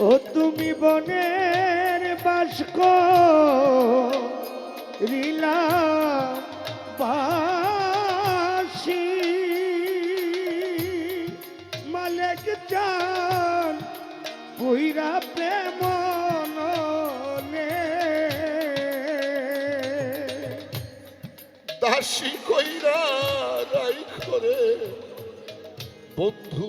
ও তুমি বনের বাস্ক রিলা বাসি। মালিক চান পুইরা প্রেম দাসী কইরা রাই করে বন্ধু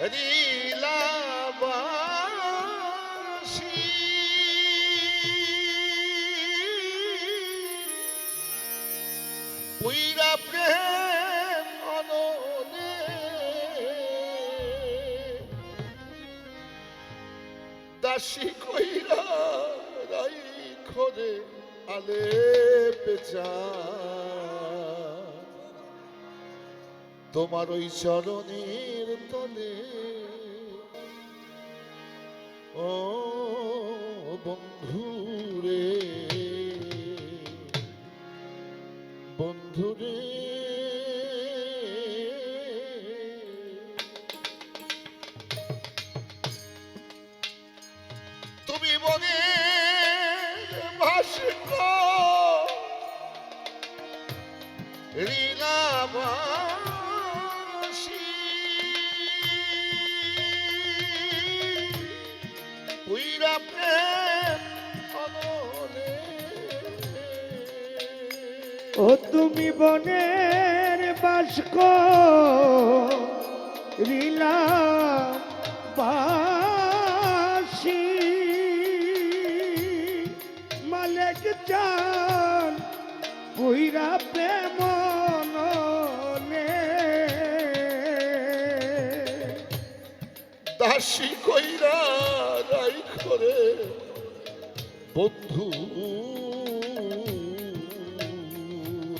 Ready. তোমার ওই চরণের তলে। ও বন্ধু তুমি বনের বাস্ক রিলা বাসি। মালিক চান পুইরা প্রেম দাসী কইরা রাই করে বন্ধু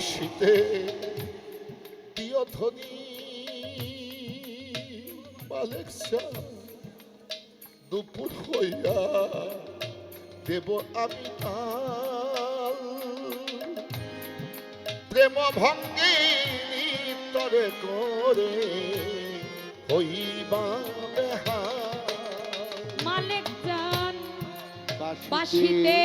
বাসিতে দিয় ধ্বনি দুপুর হইয়া দেব আমি প্রেম ভঙ্গি তরে করে হইবা মালিক জান বাসিতে বাসিতে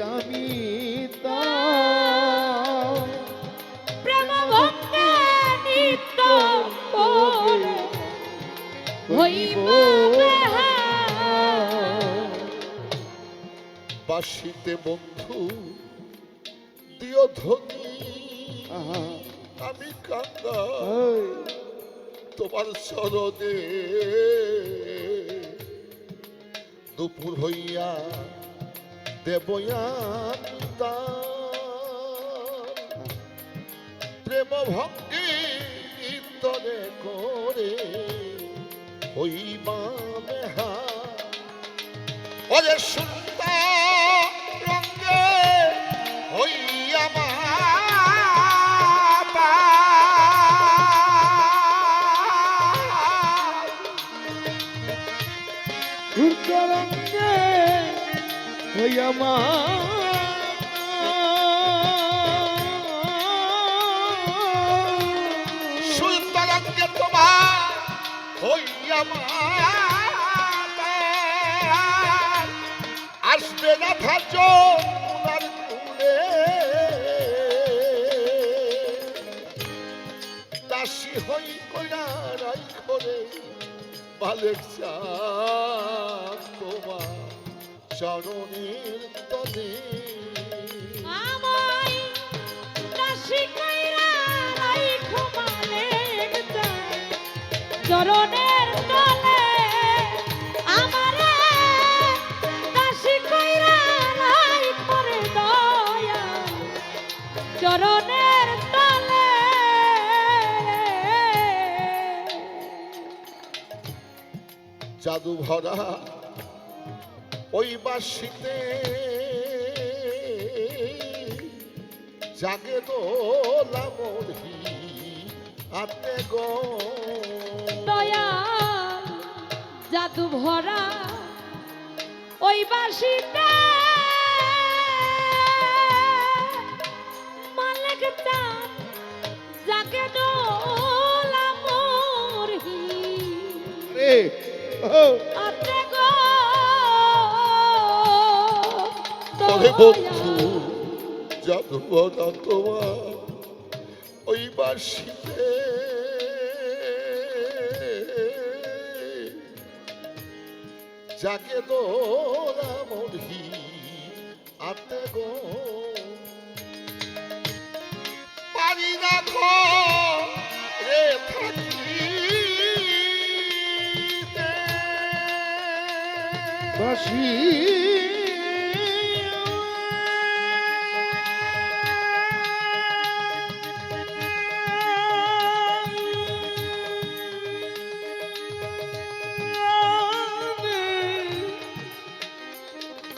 আমি প্রেম নিত্য হইব বেহাল। বাসিতে বন্ধু দিয় ধ্বনি। আহা, আমি কান্দা তোমার চরণে দুপুর হইয়া দেবয়ান প্রেম ভক্তি তরে করে হইবা বেহা ওরে সুন্দর মা সুতরাঙ্গে তোমার হইয়া মাতা আসবে না থাজ উনার কুলে দাসী হই কইরা রাই করে বালেক তোমার চরণের তলে আমায় কইরা রাইখো মালিক চরণের তলে আমারে দাসী কইরা রাইখো রে দয়া। চরণের তলে জাদু ভরা ওই বাসিতে জাগে দোলা মরহি আতে গো। দয়া জাদু ভরা ওই বাসিতে মালিক চাঁদ দোলা আতে তবে বন্ধু ওই বাসিতে। জাগে দোলা মরহি আতে গো। পারি না রে থাকিতে। বাসি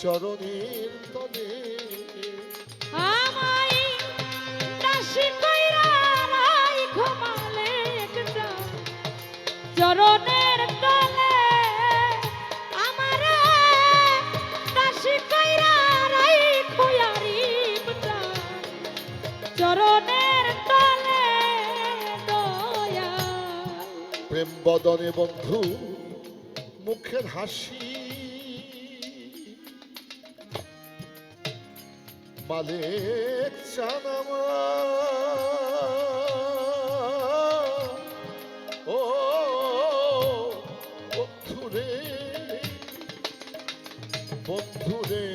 চরণের তলে। আমায় দাসী কইরা মালিক চাঁদ, চরণের প্রেম বদনে বন্ধু মুখের হাসি মালিক চানামা ও বন্ধুরে বন্ধুরে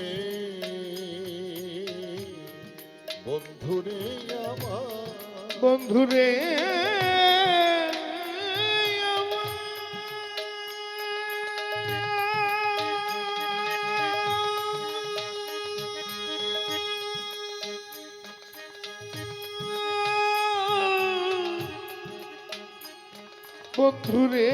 বন্ধুরে আমার। বন্ধুরে। বন্ধুরে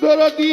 দরদি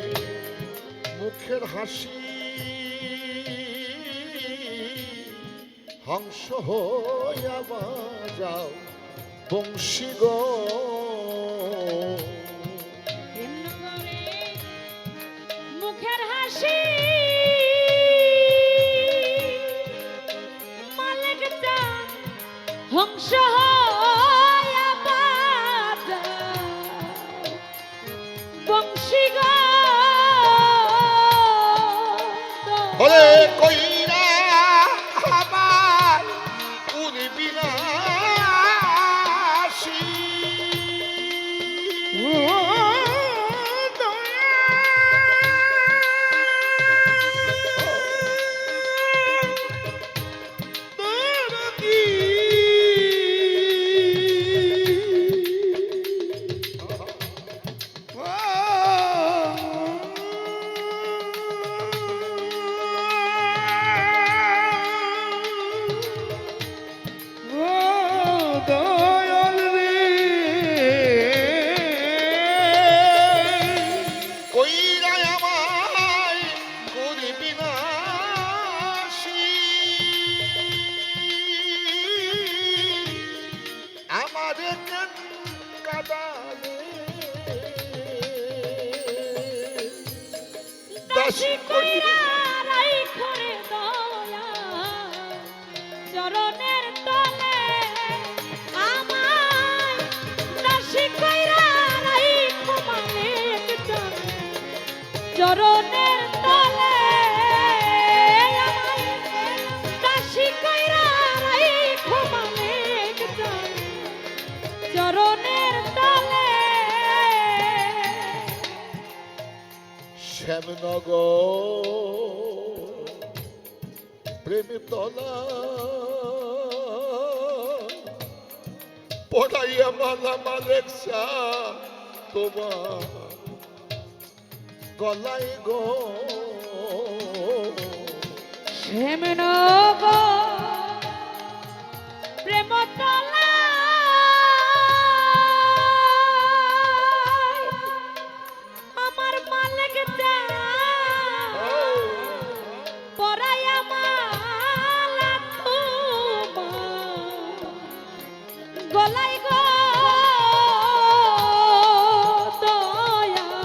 মুখের হাসি হংস যাও বংশী গো। মুখের হাসি হংস শ্যামনগর প্রেম তলা পড়াইয়া মালা মালেকসা তোমার গলায় গো। শ্যামনগর